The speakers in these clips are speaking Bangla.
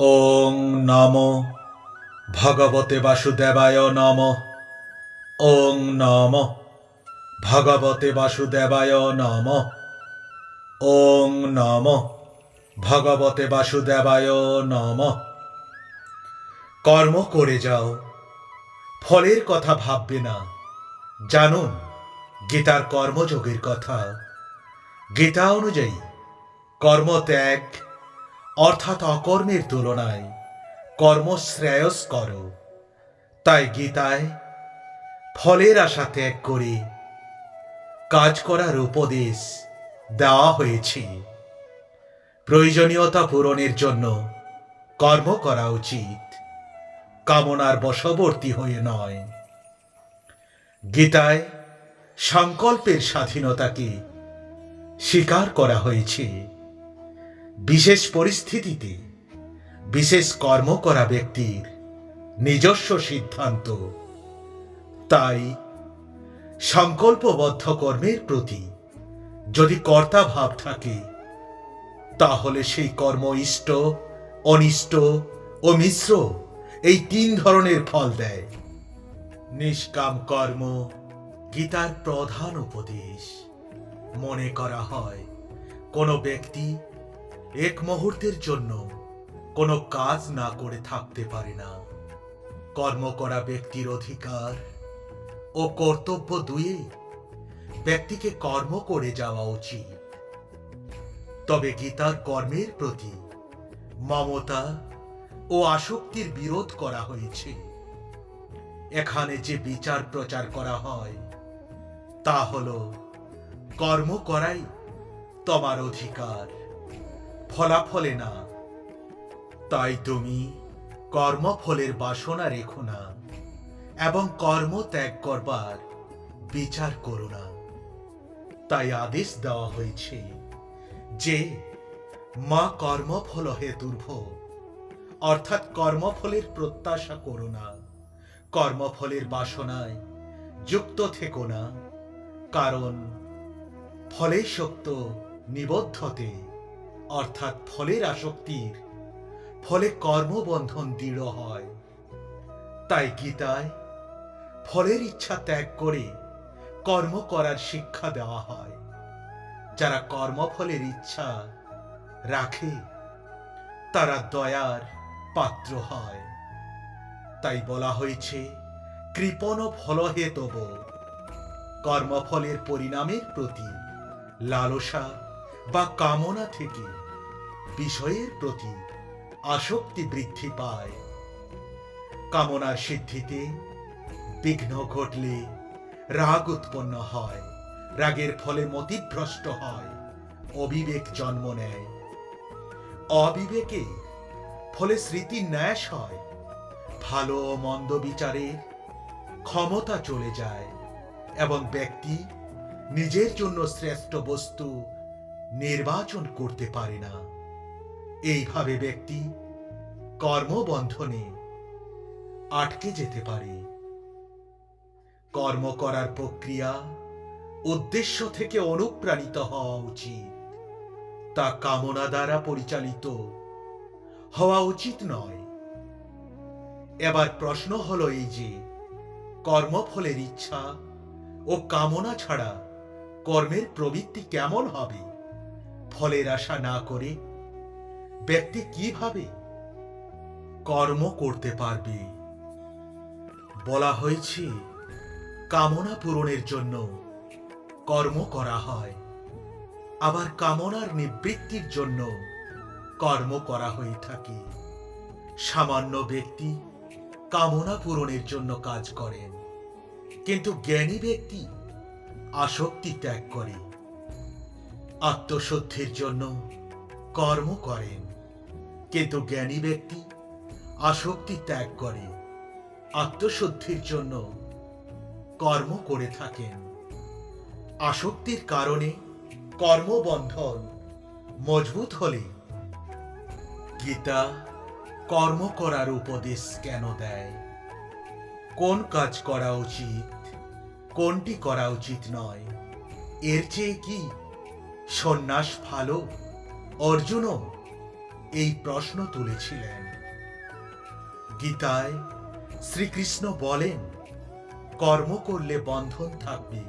ওং নম। ভগবতে বাসুদেবায় নম। ওং নম। ভগবতে বাসুদেবায় নম। ওং নম। ভগবতে বাসুদেবায় নম। কর্ম করে যাও। ফলের কথা ভাববে না। জানুন, গীতার কর্মযোগের কথা। গীতা অনুযায়ী কর্মত্যাগ অর্থাৎ অকর্মের তুলনায় কর্ম শ্রেয়স্কর তাই গীতায় ফলের আশা ত্যাগ করে কাজ করার উপদেশ দেওয়া হয়েছে। প্রয়োজনীয়তা পূরণের জন্য কর্ম করা উচিত। কামনার বশবর্তী হয়ে নয়। গীতায় সংকল্পের স্বাধীনতাকে স্বীকার করা হয়েছে। বিশেষ পরিস্থিতিতে বিশেষ কর্ম করা ব্যক্তির নিজস্ব সিদ্ধান্ত। তাই সংকল্পবদ্ধ কর্মের প্রতি যদি কর্তা ভাব থাকে, তাহলে সেই কর্ম ইষ্ট, অনিষ্ট ও মিশ্র এই তিন ধরনের ফল দেয়। নিষ্কাম কর্ম গীতার প্রধান উপদেশ। মনে করা হয়, কোনো ব্যক্তি এক মুহূর্তের জন্য কোনো কাজ না করে থাকতে পারে না। কর্ম করা ব্যক্তির অধিকার ও কর্তব্য দুয়েই ব্যক্তিকে কর্ম করে যাওয়া উচিত। তবে গীতার কর্মের প্রতি মমতা ও আসক্তির বিরোধ করা হয়েছে। এখানে যে বিচার প্রচার করা হয়, তা হল কর্ম করাই তোমার অধিকার। ফলাফলে না। তাই তুমি কর্মফলের বাসনা রেখো না এবং কর্ম ত্যাগ করবার বিচার করো না। তাই আদেশ দেওয়া হয়েছে যে, মা কর্মফল হেতুর্ভ অর্থাৎ কর্মফলের প্রত্যাশা করো না। কর্মফলের বাসনায় যুক্ত থেকো না, কারণ ফলে শক্ত নিবদ্ধতে অর্থাৎ ফলের আসক্তির। ফলে কর্মবন্ধন দৃঢ় হয়। তাই গীতায় ফলের ইচ্ছা ত্যাগ করে কর্ম করার শিক্ষা দেওয়া হয়। যারা কর্মফলের ইচ্ছা রাখে, তারা দয়ার পাত্র হয়। তাই বলা হয়েছে, কৃপণ ফলহেতব কর্মফলের পরিণামের প্রতি লালসা বা কামনা থেকে বিষয়ের প্রতি আসক্তি বৃদ্ধি পায়। কামনার সিদ্ধিতে বিঘ্ন ঘটলে রাগ উৎপন্ন হয়, রাগের ফলে মতিভ্রষ্ট হয়, অবিবেক জন্ম নেয়। অবিবেকে ফলে স্মৃতি ন্যাস হয়, ভালো ও মন্দ বিচারের ক্ষমতা চলে যায় এবং ব্যক্তি নিজের জন্য শ্রেষ্ঠ বস্তু নির্বাচন করতে পারে না। এইভাবে ব্যক্তি কর্মবন্ধনে আটকে যেতে পারে। কর্ম করার প্রক্রিয়া উদ্দেশ্য থেকে অনুপ্রাণিত হওয়া উচিত। তা কামনা দ্বারা পরিচালিত হওয়া উচিত নয়। এবার প্রশ্ন হলো এই যে, কর্মফলের ইচ্ছা ও কামনা ছাড়া কর্মের প্রবৃত্তি কেমন হবে? ফলের আশা না করে ব্যক্তি কীভাবে কর্ম করতে পারবে? বলা হয়েছে, কামনা পূরণের জন্য কর্ম করা হয়। আবার কামনার নিবৃত্তির জন্য কর্ম করা হয়ে থাকে। সামান্য ব্যক্তি কামনা পূরণের জন্য কাজ করেন কিন্তু জ্ঞানী ব্যক্তি আসক্তি ত্যাগ করে। আত্মশুদ্ধির জন্য কর্ম করেন। কিন্তু জ্ঞানী ব্যক্তি আসক্তি ত্যাগ করে, আত্মশুদ্ধির জন্য কর্ম করে থাকেন। আসক্তির কারণে কর্মবন্ধন মজবুত হলে গীতা কর্ম করার উপদেশ কেন দেয়? কোন কাজ করা উচিত, কোনটি করা উচিত নয়? এর চেয়ে কি সন্ন্যাস ভালো? অর্জুনও এই প্রশ্ন তুলেছিলেন। গীতায় শ্রীকৃষ্ণ বলেন, কর্ম করলে বন্ধন থাকবে।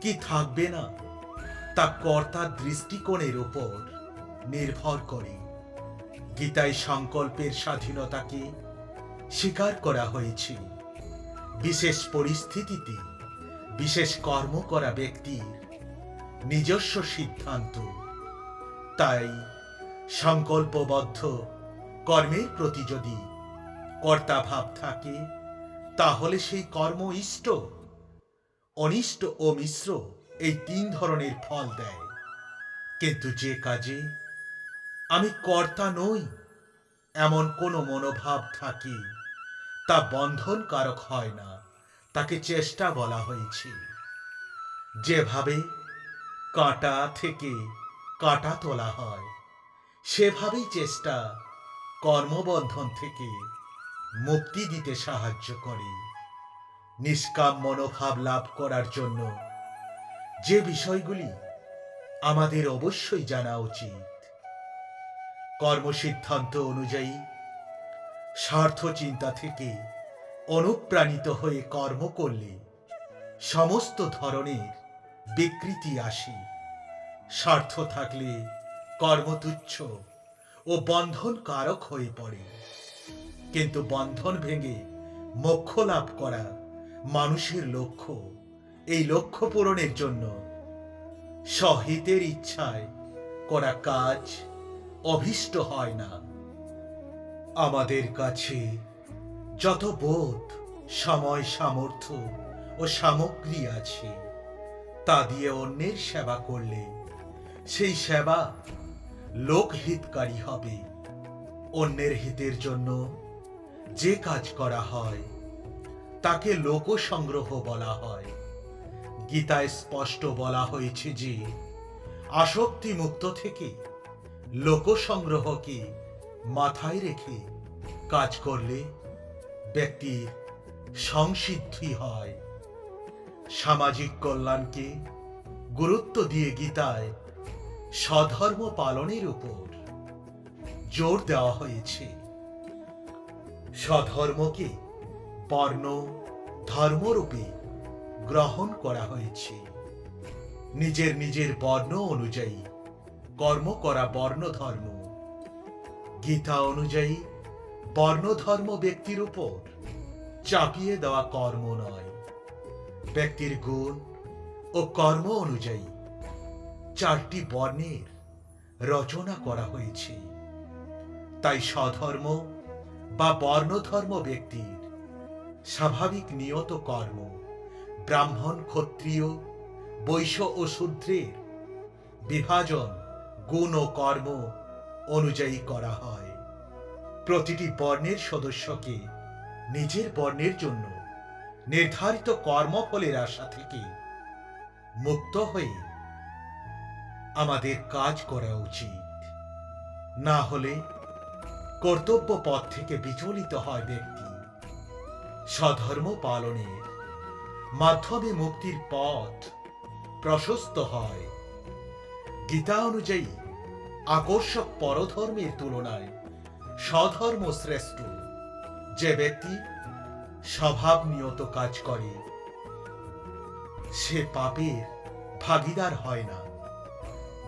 কি থাকবে না, তা কর্তার দৃষ্টিকোণের ওপর নির্ভর করে। গীতায় সংকল্পের স্বাধীনতাকে স্বীকার করা হয়েছে। বিশেষ পরিস্থিতিতে বিশেষ কর্ম করা ব্যক্তির নিজস্ব সিদ্ধান্ত তাই সংকল্পবদ্ধ কর্মের প্রতি যদি কর্তাভাব থাকে, তাহলে সেই কর্ম ইষ্ট, অনিষ্ট ও মিশ্র এই তিন ধরনের ফল দেয়। কিন্তু যে কাজে আমি কর্তা নই, এমন কোনো মনোভাব থাকে, তা বন্ধনকারক হয় না, তাকে চেষ্টা বলা হয়েছে। যেভাবে কাঁটা থেকে কাঁটা তোলা হয়। সেভাবেই চেষ্টা কর্মবন্ধন থেকে মুক্তি দিতে সাহায্য করে। নিষ্কাম মনোভাব লাভ করার জন্য যে বিষয়গুলি আমাদের অবশ্যই জানা উচিত। কর্মসিদ্ধান্ত অনুযায়ী স্বার্থ চিন্তা থেকে অনুপ্রাণিত হয়ে কর্ম করলে সমস্ত ধরনের বিকৃতি আসে। স্বার্থ থাকলে কর্মতুচ্ছ ও বন্ধন কারক হয়ে পড়ে। কিন্তু বন্ধন ভেঙে মোক্ষ লাভ করা মানুষের লক্ষ্য, এই লক্ষ্য পূরণের জন্য সহিতের ইচ্ছায় করা কাজ অভিষ্ট হয় না। আমাদের কাছে যত বোধ, সময়, সামর্থ্য ও সামগ্রী আছে, তা দিয়ে অন্যের সেবা করলে সেই সেবা লোকহিতকারী হবে। অন্যের হিতের জন্য যে কাজ করা হয়, তাকে লোক সংগ্রহ বলা হয়। গীতায় স্পষ্ট বলা হয়েছে যে আসক্তি মুক্ত থেকে লোক সংগ্রহকে মাথায় রেখে কাজ করলে ব্যক্তির সংসিদ্ধি হয়। সামাজিক কল্যাণকে গুরুত্ব দিয়ে গীতায় স্বধর্ম পালনের উপর জোর দেওয়া হয়েছে। সধর্মকে বর্ণ, ধর্মরূপে গ্রহণ করা হয়েছে। নিজের নিজের বর্ণ অনুযায়ী কর্ম করা বর্ণ ধর্ম গীতা অনুযায়ী বর্ণ ধর্ম ব্যক্তির উপর চাপিয়ে দেওয়া কর্ম নয়। ব্যক্তির গুণ ও কর্ম অনুযায়ী চারটি বর্ণের রচনা করা হয়েছে। তাই স্বধর্ম বা বর্ণধর্ম ব্যক্তির স্বাভাবিক নিয়ত কর্ম ব্রাহ্মণ ক্ষত্রিয়, বৈশ্য ও শূদ্রের বিভাজন, গুণ ও কর্ম অনুযায়ী করা হয়। প্রতিটি বর্ণের সদস্যকে নিজের বর্ণের জন্য নির্ধারিত কর্মফলের আশা থেকে মুক্ত হয়ে আমাদের কাজ করা উচিত। না হলে কর্তব্য পথ থেকে বিচলিত হয় ব্যক্তি। স্বধর্ম পালনের মাধ্যমে মুক্তির পথ প্রশস্ত হয়। গীতা অনুযায়ী আকর্ষক পরধর্মের তুলনায় স্বধর্ম শ্রেষ্ঠ। যে ব্যক্তি স্বভাব নিয়ত কাজ করে, সে পাপের ভাগিদার হয় না।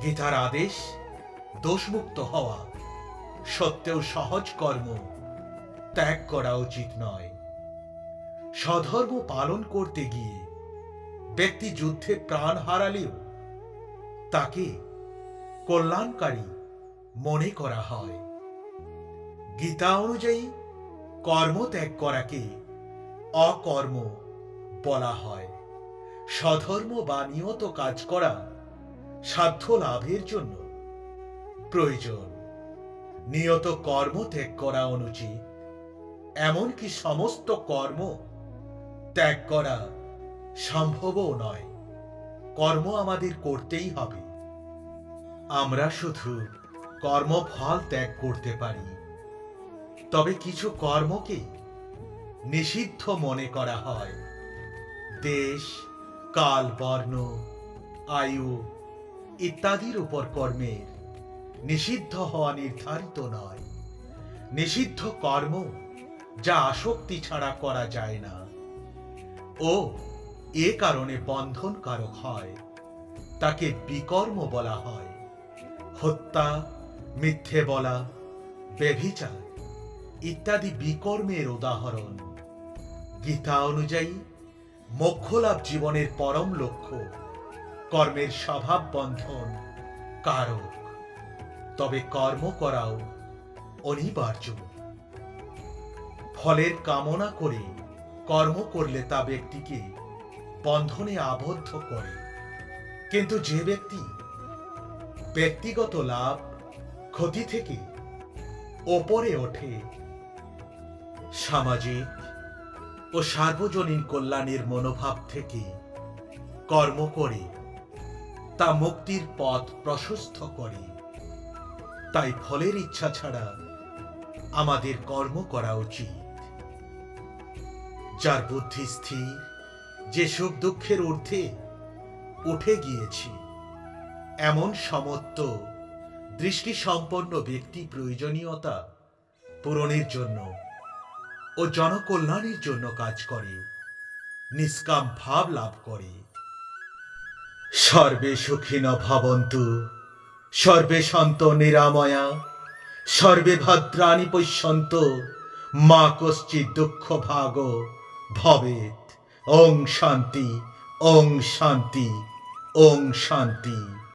গীতার আদেশ, দোষমুক্ত হওয়া সত্ত্বেও সহজ কর্ম ত্যাগ করা উচিত নয়। স্বধর্ম পালন করতে গিয়ে ব্যক্তি যুদ্ধে প্রাণ হারালেও তাকে কল্যাণকারী মনে করা হয়। গীতা অনুযায়ী কর্ম ত্যাগ করাকে অকর্ম বলা হয়। স্বধর্ম বা নিয়ত কাজ করা সাধ্য লাভের জন্য। প্রয়োজন। নিয়ত কর্ম ত্যাগ করা অনুচিত। এমনকি সমস্ত কর্ম ত্যাগ করা সম্ভবও নয়। কর্ম আমাদের করতেই হবে। আমরা শুধু কর্মফল ত্যাগ করতে পারি। তবে কিছু কর্মকে নিষিদ্ধ মনে করা হয়। দেশ, কাল, বর্ণ, আয়ু ইত্যাদির উপর কর্মের। নিষিদ্ধ হওয়া নির্ধারিত নয়। নিষিদ্ধ কর্ম যা আসক্তি ছাড়া করা যায় না। ও, এ কারণে বন্ধনকারক হয়। তাকে বিকর্ম বলা হয়। হত্যা, মিথ্যে বলা, ব্যভিচার ইত্যাদি বিকর্মের উদাহরণ। গীতা অনুযায়ী, মোক্ষলাভ জীবনের পরম লক্ষ্য কর্মের স্বভাব বন্ধন, কারক। তবে কর্ম করাও অনিবার্য। ফলের কামনা করে কর্ম করলে তা ব্যক্তিকে বন্ধনে আবদ্ধ করে। কিন্তু যে ব্যক্তি ব্যক্তিগত লাভ, ক্ষতি থেকে ওপরে ওঠে। সামাজিক ও সার্বজনীন কল্যাণের মনোভাব থেকে কর্ম করে তা মুক্তির পথ প্রশস্ত করে। তাই ফলের ইচ্ছা ছাড়া আমাদের কর্ম করা উচিত। যার বুদ্ধি স্থির, যে সুখ দুঃখের ঊর্ধ্বে উঠে গিয়েছে, এমন সমত্ব দৃষ্টি সম্পন্ন ব্যক্তি প্রয়োজনীয়তা পূরণের জন্য ও জনকল্যাণের জন্য কাজ করে, নিষ্কাম ভাব লাভ করে। সর্বে সুখিন ভবন্তু, সর্বে সন্ত নিরাময়া, সর্বে ভদ্রাণি পশ্যন্ত, মা কশ্চিৎ দুঃখ ভাগ ভবেত ওং শান্তি ওং শান্তি ওং শান্তি।